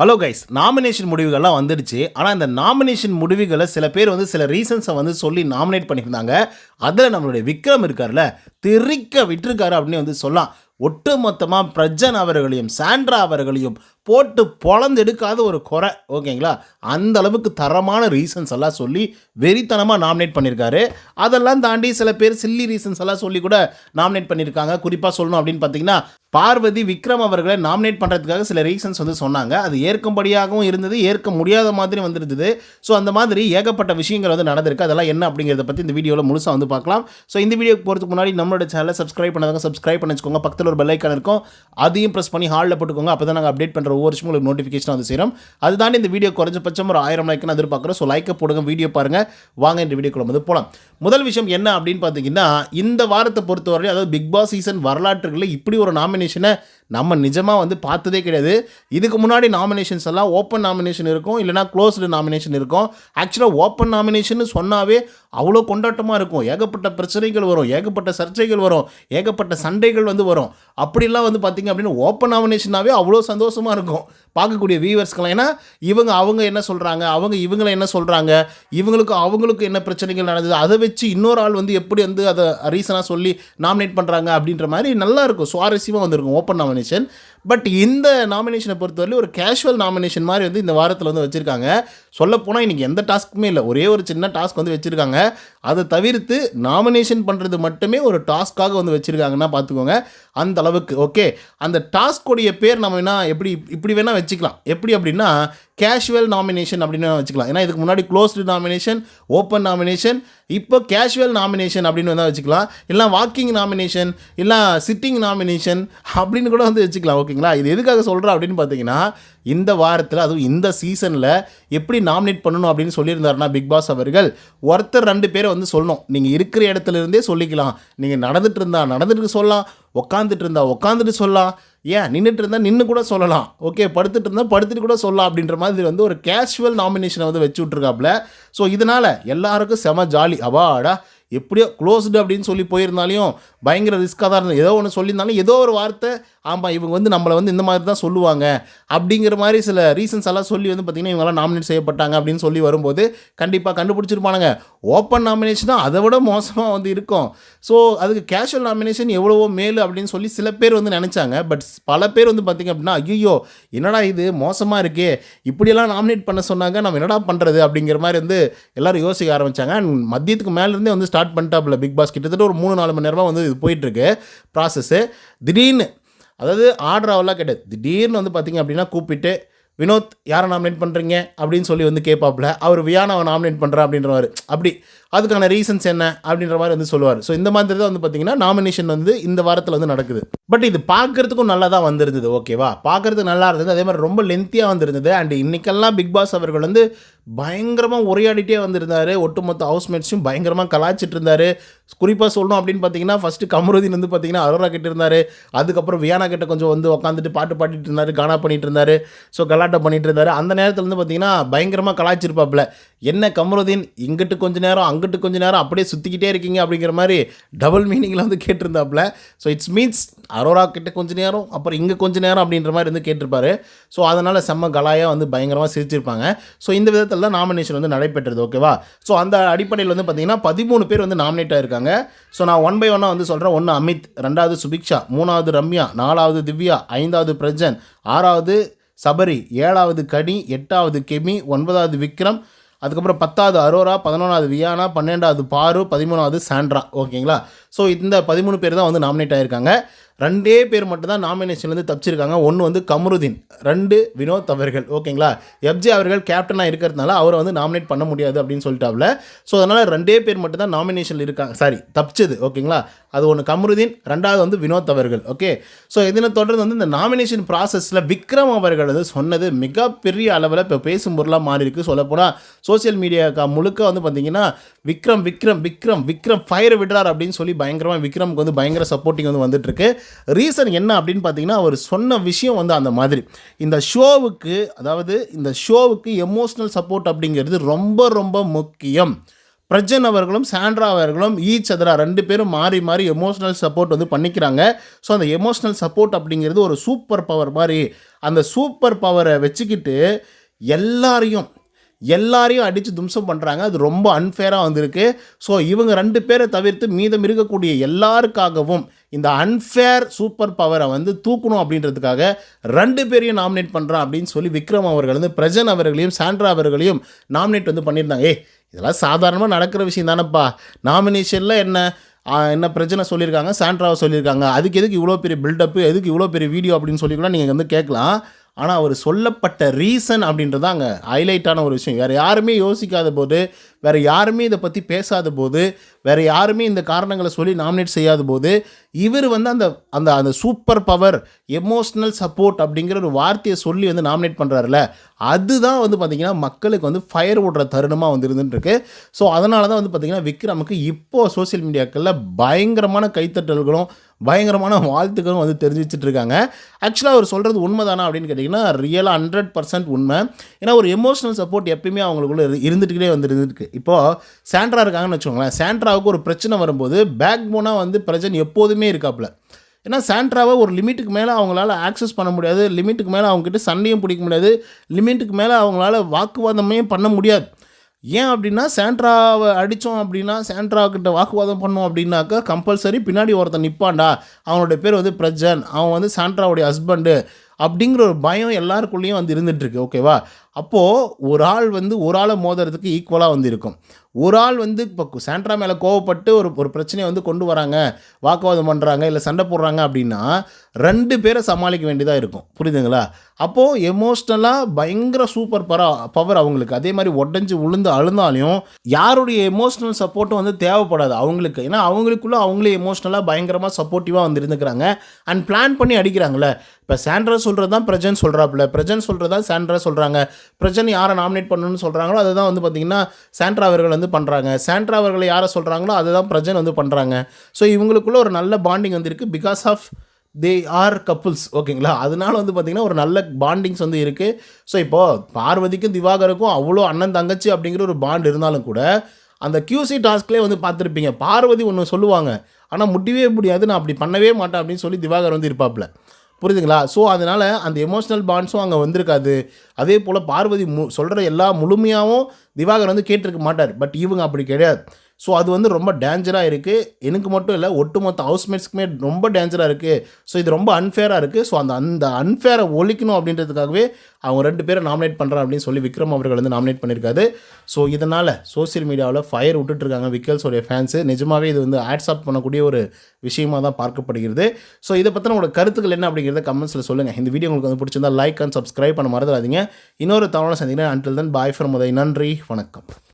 Hello guys nomination முடிவுகள்லாம் வந்துடுச்சு. ஆனால் இந்த நாமினேஷன் முடிவுகளை சில பேர் வந்து சில ரீசன்ஸை வந்து சொல்லி நாமினேட் பண்ணியிருந்தாங்க. அதில் நம்மளுடைய விக்ரம் இருக்கார்ல திரிக்க விட்டுருக்காரு அப்படின்னு வந்து சொல்லலாம். ஒட்டுமொத்தமாக பிரஜன் அவர்களையும் சாண்ட்ரா அவர்களையும் போட்டு பொழந்து எடுக்காத ஒரு குறை ஓகேங்களா? அந்த அளவுக்கு தரமான ரீசன்ஸ் எல்லாம் சொல்லி வெறித்தனமாக நாமினேட் பண்ணியிருக்காரு. அதெல்லாம் தாண்டி சில பேர் சில்லி ரீசன்ஸ் எல்லாம் சொல்லி கூட நாமினேட் பண்ணியிருக்காங்க. குறிப்பாக சொல்லணும் அப்படின்னு பார்த்தீங்கன்னா பார்வதி விக்ரம் அவர்களை நாமினேட் பண்ணுறதுக்காக சில ரீசன்ஸ் வந்து சொன்னாங்க. அது ஏற்கும்படியாகவும் இருந்தது ஏற்க முடியாத மாதிரி வந்துருந்தது. ஸோ அந்த மாதிரி ஏகப்பட்ட விஷயங்கள் வந்து நடந்திருக்கு. அதெல்லாம் என்ன அப்படிங்கிறத பற்றி இந்த வீடியோவில் முழுசாக வந்து பார்க்கலாம். ஸோ இந்த வீடியோக்கு போகிறதுக்கு முன்னாடி நம்மளோட சேனலை சப்ஸ்கிரைப் பண்ணாதவங்க சப்ஸ்கிரைப் பண்ணி வச்சுக்கோங்க பக்கத்தில் ஒரு பெல்லைக்கான இருக்கும். அதையும் ப்ரெஸ் பண்ணி ஹாலில் போட்டுக்கோங்க. அப்போ தான் நாங்கள் அப்டேட் பண்ணுற ஒவ்வொரு விஷயம் உங்களுக்கு நோட்டிஃபிகேஷன் வந்து சேரும். அது தாண்டி இந்த வீடியோ குறைஞ்சபட்சம் ஒரு ஆயிரம் லைக்னு எதிர்பார்க்குறோம் ஸோ லைக்கை போடுங்க வீடியோ பாருங்கள் வாங்க இந்த வீடியோக்குள்ள வந்து போகலாம் முதல் விஷயம் என்ன அப்படின்னு பார்த்தீங்கன்னா இந்த வாரத்தை பொறுத்தவரை அதாவது பிக் பாஸ் சீசன் வரலாற்றுகளில் இப்படி ஒரு நாமினேஷன் டெஃபினேஷனை நம்ம நிஜமாக வந்து பார்த்ததே கிடையாது. இதுக்கு முன்னாடி நாமினேஷன்ஸ் எல்லாம் ஓப்பன் நாமினேஷன் இருக்கும் இல்லைனா க்ளோஸ்டு நாமினேஷன் இருக்கும். ஆக்சுவலாக ஓப்பன் நாமினேஷன் சொன்னாவே அவ்வளோ கொண்டாட்டமாக இருக்கும். ஏகப்பட்ட பிரச்சனைகள் வரும் ஏகப்பட்ட சர்ச்சைகள் வரும் ஏகப்பட்ட சண்டைகள் வந்து வரும். அப்படிலாம் வந்து பார்த்திங்க அப்படின்னா ஓப்பன் நாமினேஷனாகவே அவ்வளோ சந்தோஷமாக இருக்கும். பார்க்கக்கூடிய வியூவர்ஸ்க்கெலாம் ஏன்னா இவங்க அவங்க என்ன சொல்கிறாங்க அவங்க இவங்களை என்ன சொல்கிறாங்க இவங்களுக்கு அவங்களுக்கு என்ன பிரச்சனைகள் நடந்தது? அதை வச்சு இன்னொரு ஆள் வந்து எப்படி வந்து அதை ரீசனாக சொல்லி நாமினேட் பண்ணுறாங்க அப்படின்ற மாதிரி நல்லாயிருக்கும் சுவாரஸ்யமாக வந்திருக்கும் ஓப்பன் நாமினேஷன் নিয়েছেন பட் இந்த நாமினேஷனை பொறுத்தவரையிலும் ஒரு கேஷுவல் நாமினேஷன் மாதிரி வந்து இந்த வாரத்தில் வந்து வச்சுருக்காங்க. சொல்லப்போனால் இன்றைக்கி எந்த டாஸ்க்குமே இல்லை. ஒரே ஒரு சின்ன டாஸ்க் வந்து வச்சுருக்காங்க. அதை தவிர்த்து நாமினேஷன் பண்ணுறது மட்டுமே ஒரு டாஸ்க்காக வந்து வச்சுருக்காங்கன்னா பார்த்துக்கோங்க அந்த அளவுக்கு ஓகே? அந்த டாஸ்க்குடைய பேர் நம்ம என்ன எப்படி இப்படி வேணால் வச்சுக்கலாம். எப்படி அப்படின்னா கேஷுவல் நாமினேஷன் அப்படின்னு வச்சுக்கலாம். ஏன்னா இதுக்கு முன்னாடி க்ளோஸ்டு நாமினேஷன் ஓப்பன் நாமினேஷன் இப்போ கேஷுவல் நாமினேஷன் அப்படின்னு வேணால் வச்சுக்கலாம். இல்லை வாக்கிங் நாமினேஷன் இல்லை சிட்டிங் நாமினேஷன் அப்படின்னு கூட வந்து வச்சுக்கலாம். ஓகே ஓகேங்களா இது எதுக்காக சொல்கிறேன் அப்படின்னு பார்த்தீங்கன்னா இந்த வாரத்தில் அதுவும் இந்த சீசனில் எப்படி நாமினேட் பண்ணணும் அப்படின்னு சொல்லியிருந்தாருன்னா பிக் பாஸ் அவர்கள் ஒருத்தர் ரெண்டு பேரை வந்து சொல்லணும். நீங்கள் இருக்கிற இடத்துல இருந்தே சொல்லிக்கலாம். நீங்கள் நடந்துட்டு இருந்தா நடந்துட்டு சொல்லலாம். உக்காந்துட்டு இருந்தா உக்காந்துட்டு சொல்லலாம். ஏன்? நின்றுட்டு இருந்தால் நின்று கூட சொல்லலாம். ஓகே படுத்துட்டு இருந்தால் படுத்துட்டு கூட சொல்லலாம் அப்படின்ற மாதிரி வந்து ஒரு கேஷுவல் நாமினேஷனை வந்து வச்சு விட்ருக்காப்புல ஸோ இதனால் எல்லாருக்கும் செம ஜாலி. அவாடா. எப்படியோ க்ளோஸ்டு அப்படின்னு சொல்லி போயிருந்தாலையும் பயங்கர ரிஸ்க்காக தான் இருந்தது. ஏதோ ஒன்று சொல்லியிருந்தாலும் ஏதோ ஒரு வார்த்தை ஆமாம் இவங்க வந்து நம்மளை வந்து இந்த மாதிரி தான் சொல்லுவாங்க அப்படிங்கிற மாதிரி சில ரீசன்ஸ் எல்லாம் சொல்லி வந்து பார்த்திங்கன்னா இவங்களாம் நாமினேட் செய்யப்பட்டாங்க அப்படின்னு சொல்லி வரும்போது கண்டிப்பாக கண்டுபிடிச்சிருப்பானுங்க. ஓப்பன் நாமினேஷன் அதை விட மோசமாக வந்து இருக்கும். ஸோ அதுக்கு கேஷுவல் நாமினேஷன் எவ்வளவோ மேலு அப்படின்னு சொல்லி சில பேர் வந்து நினச்சாங்க. பட் பல பேர் வந்து பார்த்திங்க அப்படின்னா ஐயோ என்னடா இது? மோசமாக இருக்கே. இப்படியெல்லாம் நாமினேட் பண்ண சொன்னாங்க. நம்ம என்னடா பண்ணுறது அப்படிங்கிற மாதிரி வந்து எல்லோரும் யோசிக்க ஆரம்பித்தாங்க மதியத்துக்கு மேலேருந்தே வந்து ஸ்டார்ட் பண்ணிட்டாப்புல பிக் பாஸ் கிட்டத்தட்ட ஒரு மூணு நாலு மணி நேரமாக வந்து இது போயிட்டுருக்கு ப்ராசஸ்ஸு திடீர்னு அதாவது ஆர்டர் அவ்வளோ கிடையாது திடீர்னு வந்து பார்த்திங்க அப்படின்னா கூப்பிட்டு வினோத் யாரை நாமினேட் பண்ணுறீங்க அப்படின்னு சொல்லி வந்து கேட்பாப்புல. அவர் வியானாவை நாமினேட் பண்ணுறேன் அப்படின்றவாரு. அப்படி அதுக்கான ரீசன்ஸ் என்ன? அப்படின்ற மாதிரி வந்து சொல்லுவார். ஸோ இந்த மாதிரி தான் வந்து பார்த்திங்கன்னா நாமினேஷன் வந்து இந்த வாரத்தில் வந்து நடக்குது. பட் இது பார்க்குறதுக்கும் நல்லா தான் வந்திருந்தது ஓகேவா பார்க்குறதுக்கு நல்லா இருந்தது. அதே மாதிரி ரொம்ப லென்த்தியாக வந்திருந்தது. அண்ட் இன்றைக்கெல்லாம் பிக் பாஸ் அவர்கள் வந்து பயங்கரமாக உரையாடிட்டே வந்திருந்தார். ஒட்டுமொத்த ஹவுஸ்மேட்ஸும் பயங்கரமாக கலாச்சிட்டு இருந்தார் குறிப்பாக சொல்லணும் அப்படின்னு பார்த்தீங்கன்னா ஃபஸ்ட்டு கமருதீன் வந்து பார்த்தீங்கன்னா அரோரா கிட்ட இருந்தார் அதுக்கப்புறம் வியானா கிட்ட கொஞ்சம் வந்து உட்காந்துட்டு பாட்டு பாடிட்டு இருந்தார் கானா பண்ணிட்டு இருந்தார் ஸோ கலாட்டம் பண்ணிட்டு இருந்தார் அந்த நேரத்தில் வந்து பார்த்தீங்கன்னா பயங்கரமாக கலாச்சிருப்பாப்புல என்ன கமருதீன் இங்கிட்டு கொஞ்ச நேரம் அங்கிட்டு கொஞ்ச நேரம் அப்படியே சுற்றிக்கிட்டே இருக்கீங்க அப்படிங்கிற மாதிரி டபுள் மீனிங்கில் வந்து கேட்டிருந்தாப்புல. ஸோ இட்ஸ் மீன்ஸ் அரோரா கிட்ட கொஞ்ச நேரம் அப்புறம் இங்கே கொஞ்ச நேரம் அப்படின்ற மாதிரி வந்து கேட்டிருப்பாரு. ஸோ அதனால் செம்ம கலாயாக வந்து பயங்கரமாக சிரிச்சிருப்பாங்க. ஸோ இந்த விதத்தில் தான் நாமினேஷன் வந்து நடைபெற்றது ஓகேவா ஸோ அந்த அடிப்படையில் வந்து பார்த்தீங்கன்னா பதிமூணு பேர் வந்து நாமினேட் ஆயிருக்காங்க. ஸோ நான் ஒன் பை ஒன்னாக வந்து சொல்கிறேன் ஒன்று அமித் ரெண்டாவது சுபிக்ஷா மூணாவது ரம்யா நாலாவது திவ்யா ஐந்தாவது பிரஜன் ஆறாவது சபரி ஏழாவது கனி எட்டாவது கெமி ஒன்பதாவது விக்ரம் அதுக்கப்புறம் பத்தாவது அரோரா பதினொன்றாவது வியானா பன்னெண்டாவது பாரு பதிமூணாவது சாண்ட்ரா. ஓகேங்களா? ஸோ இந்த பதிமூணு பேர் தான் வந்து நாமினேட் ஆகியிருக்காங்க ரெண்டே பேர் மட்டும்தான் நாமினேஷன்லேருந்து தப்பிச்சிருக்காங்க. ஒன்று வந்து கமருதீன் ரெண்டு வினோத் அவர்கள். ஓகேங்களா? எஃப்ஜே அவர்கள் கேப்டனாக இருக்கிறதுனால அவரை வந்து நாமினேட் பண்ண முடியாது அப்படின்னு சொல்லிட்டாப்ல. ஸோ அதனால் ரெண்டே பேர் மட்டும்தான் நாமினேஷனில் இருக்காங்க. சாரி தப்பிச்சது. ஓகேங்களா? அது ஒன்று கமருதீன் ரெண்டாவது வந்து வினோத் அவர்கள். ஓகே ஸோ இதனை தொடர்ந்து வந்து இந்த நாமினேஷன் ப்ராசஸில் விக்ரம் அவர்கள் வந்து சொன்னது மிகப்பெரிய அளவில் இப்போ பேசும் பொருளாக மாறி இருக்கு சொல்லப்போனால் சோசியல் மீடியாக்கா முழுக்க வந்து பார்த்தீங்கன்னா விக்ரம் விக்ரம் விக்ரம் விக்ரம் ஃபயர் விடுறார் அப்படின்னு சொல்லி பயங்கரமாக விக்ரமுக்கு வந்து பயங்கர சப்போர்ட்டிங் வந்து வந்துட்டுருக்கு. ரீசன் என்ன அப்படின்னு பார்த்தீங்கன்னா அவர் சொன்ன விஷயம் வந்து அந்த மாதிரி. இந்த ஷோவுக்கு அதாவது இந்த ஷோவுக்கு எமோஷ்னல் சப்போர்ட் அப்படிங்கிறது ரொம்ப ரொம்ப முக்கியம். பிரஜன் அவர்களும் சாண்ட்ரா அவர்களும் ஈச் அதரா ரெண்டு பேரும் மாறி மாறி எமோஷ்னல் சப்போர்ட் வந்து பண்ணிக்கிறாங்க. ஸோ அந்த எமோஷ்னல் சப்போர்ட் அப்படிங்கிறது ஒரு சூப்பர் பவர் மாதிரி அந்த சூப்பர் பவரை வச்சுக்கிட்டு எல்லாரையும் எல்லாரையும் அடித்து தும்சம் பண்ணுறாங்க அது ரொம்ப அன்ஃபேராக வந்திருக்கு. ஸோ இவங்க ரெண்டு பேரை தவிர்த்து மீதம் இருக்கக்கூடிய எல்லாருக்காகவும் இந்த அன்ஃபேர் சூப்பர் பவரை வந்து தூக்கணும் அப்படின்றதுக்காக ரெண்டு பேரையும் நாமினேட் பண்ணுறான் அப்படின்னு சொல்லி விக்ரம் அவர்கள் வந்து பிரஜன் அவர்களையும் சாண்ட்ரா அவர்களையும் நாமினேட் வந்து பண்ணியிருந்தாங்க. ஏ இதெல்லாம் சாதாரணமாக நடக்கிற விஷயம் தானேப்பா. நாமினேஷனில் என்ன என்ன பிரச்சனை சொல்லியிருக்காங்க சாண்ட்ராவை சொல்லியிருக்காங்க. அதுக்கு எதுக்கு இவ்வளோ பெரிய பில்டப்பு எதுக்கு இவ்வளோ பெரிய வீடியோ அப்படின்னு சொல்லி கூட நீங்கள் வந்து கேட்கலாம். ஆனால் அவர் சொல்லப்பட்ட ரீசன் அப்படின்றது அங்கே ஹைலைட்டான ஒரு விஷயம். வேறு யாருமே யோசிக்காத போது வேறு யாருமே இதை பற்றி பேசாத போது வேறு யாருமே இந்த காரணங்களை சொல்லி நாமினேட் செய்யாத போது இவர் வந்து அந்த அந்த அந்த சூப்பர் பவர் எமோஷ்னல் சப்போர்ட் அப்படிங்கிற ஒரு வார்த்தையை சொல்லி வந்து நாமினேட் பண்ணுறாருல அதுதான் வந்து பார்த்திங்கன்னா மக்களுக்கு வந்து ஃபயர் ஓடுற தருணமாக வந்து இருந்துட்டுருக்கு. ஸோ அதனால தான் வந்து பார்த்திங்கன்னா விக்ரமுக்கு இப்போது சோஷியல் மீடியாக்களில் பயங்கரமான கைத்தட்டல்களும் பயங்கரமான வாழ்த்துக்களும் வந்து தெரிவிச்சிட்டு இருக்காங்க ஆக்சுவலாக அவர் சொல்கிறது உண்மைதானா அப்படின்னு கேட்டிங்கன்னா ரியலாக ஹண்ட்ரட் பர்சன்ட் உண்மை. ஏன்னா ஒரு எமோஷனல் சப்போர்ட் எப்பயுமே அவங்களுக்குள்ள இருந்துகிட்டே வந்து இருந்துருக்கு இப்போது சாண்ட்ரா இருக்காங்கன்னு வச்சுக்கோங்களேன். சாண்ட்ராவுக்கு ஒரு பிரச்சனை வரும்போது பேக் போனாக வந்து பிரச்சனை எப்போதுமே இருக்காப்புல. ஏன்னா சாண்ட்ராவை ஒரு லிமிட்டுக்கு மேலே அவங்களால ஆக்சஸ் பண்ண முடியாது. லிமிட்டுக்கு மேலே அவங்ககிட்ட சண்டையும் பிடிக்க முடியாது. லிமிட்டுக்கு மேலே அவங்களால வாக்குவாதமே பண்ண முடியாது. ஏன் அப்படின்னா சாண்ட்ராவை அடித்தோம் அப்படின்னா சாண்ட்ரா கிட்ட வாக்குவாதம் பண்ணோம் அப்படின்னாக்கா கம்பல்சரி பின்னாடி ஒருத்தன் நிற்பான்டா அவனுடைய பேர் வந்து பிரஜன். அவன் வந்து சாண்ட்ராவுடைய ஹஸ்பண்டு அப்படிங்கிற ஒரு பயம் எல்லாருக்குள்ளேயும் வந்து இருந்துகிட்ருக்கு ஓகேவா அப்போது ஒரு ஆள் வந்து ஒரு ஆளை மோதுறதுக்கு ஈக்குவலாக வந்து இருக்கும் ஒரு ஆள் வந்து இப்போ சாண்ட்ரா மேலே கோவப்பட்டு ஒரு ஒரு பிரச்சனையை வந்து கொண்டு வராங்க வாக்குவாதம் பண்ணுறாங்க இல்லை சண்டை போடுறாங்க அப்படின்னா ரெண்டு பேரை சமாளிக்க வேண்டியதாக இருக்கும். புரியுதுங்களா? அப்போது எமோஷ்னலாக பயங்கர சூப்பர் பரா பவர் அவங்களுக்கு. அதே மாதிரி உடஞ்சி உளுந்து அழுந்தாலையும் யாருடைய எமோஷ்னல் சப்போர்ட்டும் வந்து தேவைப்படாது. அவங்களுக்கு. ஏன்னா அவங்களுக்குள்ள அவங்களே எமோஷ்னலாக பயங்கரமாக சப்போர்ட்டிவாக வந்து இருந்துக்கிறாங்க அண்ட் பிளான் பண்ணி அடிக்கிறாங்களே இப்போ சாண்ட்ரா சொல்கிறது தான் பிரஜன் சொல்கிறாப்புல பிரஜன் சொல்கிறது தான் சாண்ட்ரா சொல்கிறாங்க பிரச்சனை யாரை நாமினேட் பண்ணணும்னு சொல்கிறாங்களோ அதுதான் வந்து பார்த்திங்கன்னா சாண்ட்ரா அவர்கள் வந்து பண்ணுறாங்க சாண்ட்ரா அவர்களை யாரை சொல்கிறாங்களோ அதுதான் பிரஜன் வந்து பண்ணுறாங்க ஸோ இவங்களுக்குள்ள ஒரு நல்ல பாண்டிங் வந்து இருக்குது because of they are couples ஓகேங்களா? அதனால வந்து பார்த்திங்கன்னா ஒரு நல்ல பாண்டிங்ஸ் வந்து இருக்குது ஸோ இப்போது பார்வதிக்கும் திவாகருக்கும் அவ்வளோ அண்ணன் தங்கச்சி அப்படிங்கிற ஒரு பாண்ட் இருந்தாலும் கூட அந்த கியூசி டாஸ்க்லேயே வந்து பார்த்துருப்பீங்க. பார்வதி ஒன்று சொல்லுவாங்க. ஆனால் முடியவே முடியாது. நான் அப்படி பண்ணவே மாட்டேன் அப்படின்னு சொல்லி திவாகர் வந்து இருப்பாப்புல. புரியுதுங்களா? ஸோ அதனால் அந்த எமோஷ்னல் பாண்ட்ஸும் அங்கே வந்திருக்காது. அதே போல் பார்வதி மு சொல்கிற எல்லா முழுமையாகவும் திவாகர் வந்து கேட்டிருக்க மாட்டார். பட் இவங்க அப்படி கிடையாது. ஸோ அது வந்து ரொம்ப டேஞ்சராக இருக்குது எனக்கு மட்டும் இல்லை ஒட்டுமொத்த ஹவுஸ்மேட்ஸ்க்குமே ரொம்ப டேஞ்சராக இருக்குது ஸோ இது ரொம்ப அன்ஃபேராக இருக்குது ஸோ அந்த அந்த அன்ஃபேரை ஒழிக்கணும் அப்படின்றதுக்காகவே அவங்க ரெண்டு பேரை நாமினேட் பண்ணுறான் அப்படின்னு சொல்லி விக்ரம் அவர்கள் வந்து நாமினேட் பண்ணியிருக்காரு. ஸோ இதனால் சோஷியல் மீடியாவில் ஃபயர் விட்டுட்ருக்காங்க விக்கல்ஸோடைய ஃபேன்ஸு நிஜமாகவே இது வந்து ஆட்ஸ்அப் பண்ணக்கூடிய ஒரு விஷயமாக தான் பார்க்கப்படுகிறது. ஸோ இதை பற்றின உங்களோட கருத்துக்கள் என்ன அப்படிங்கிறத கமெண்ட்ஸில் சொல்லுங்கள் இந்த வீடியோ உங்களுக்கு வந்து பிடிச்சிருந்தா லைக் அண்ட் சப்ஸ்கிரைப் பண்ண மறந்துடாதீங்க. இன்னொரு தவணை சந்திக்கிறேன் until then bye for Uday. நன்றி. வணக்கம்.